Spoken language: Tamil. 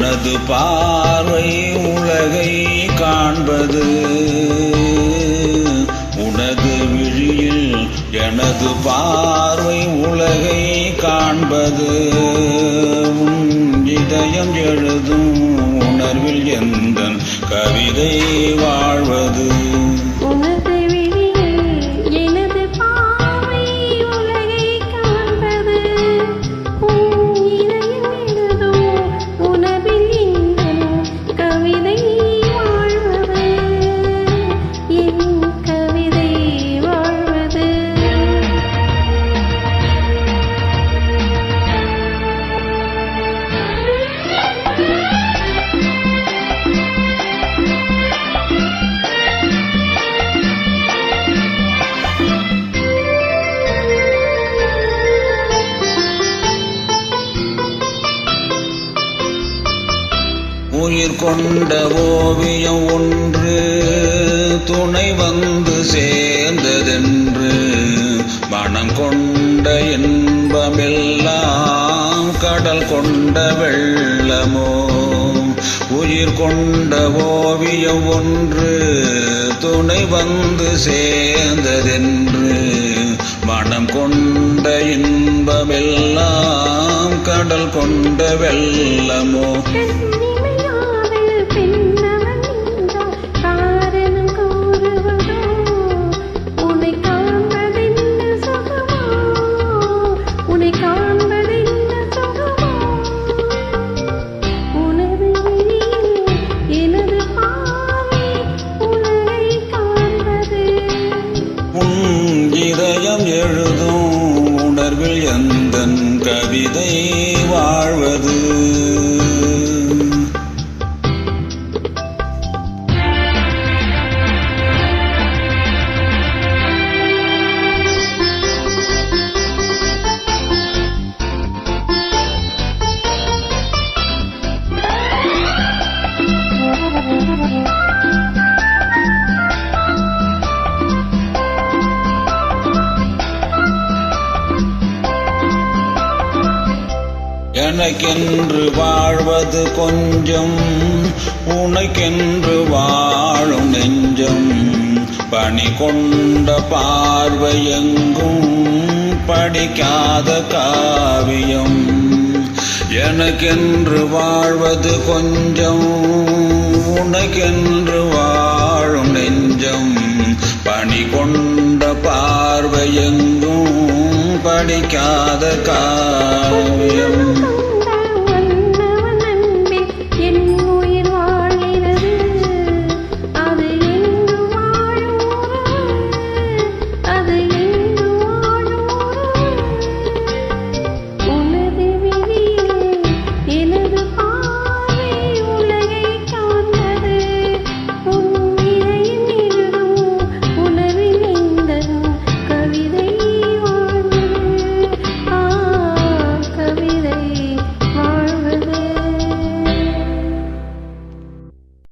எனது பார்வை உலகை காண்பது. உனது விழியில் எனது பார்வை உலகை காண்பது. இதயம் எழுதும் உணர்வில் எந்த கவிதை வாழ்வது? உயிர் கொண்ட ஓவியம் ஒன்று துணை வந்து சேர்ந்ததென்று மனம் கொண்ட இன்பமெல்லாம் கடல் கொண்ட வெள்ளமோ? உயிர் கொண்ட ஓவியம் ஒன்று துணை வந்து சேர்ந்ததென்று மனம் கொண்ட இன்பமெல்லாம் கடல் கொண்ட வெள்ளமோ? இதயம் எழுதும் உணர்வில் எந்தன் கவிதை வாழ்வது? எனக்கென்று வாழ்வது கொஞ்சம் உனக்கென்று வாழும் நெஞ்சம். பணி கொண்ட பார்வையெங்கும் படிக்காத காவியம். எனக்கென்று வாழ்வது கொஞ்சம் உனக்கென்று வாழும் நெஞ்சம். பணி கொண்ட பார்வையெங்கும் படிக்காத காவியம்.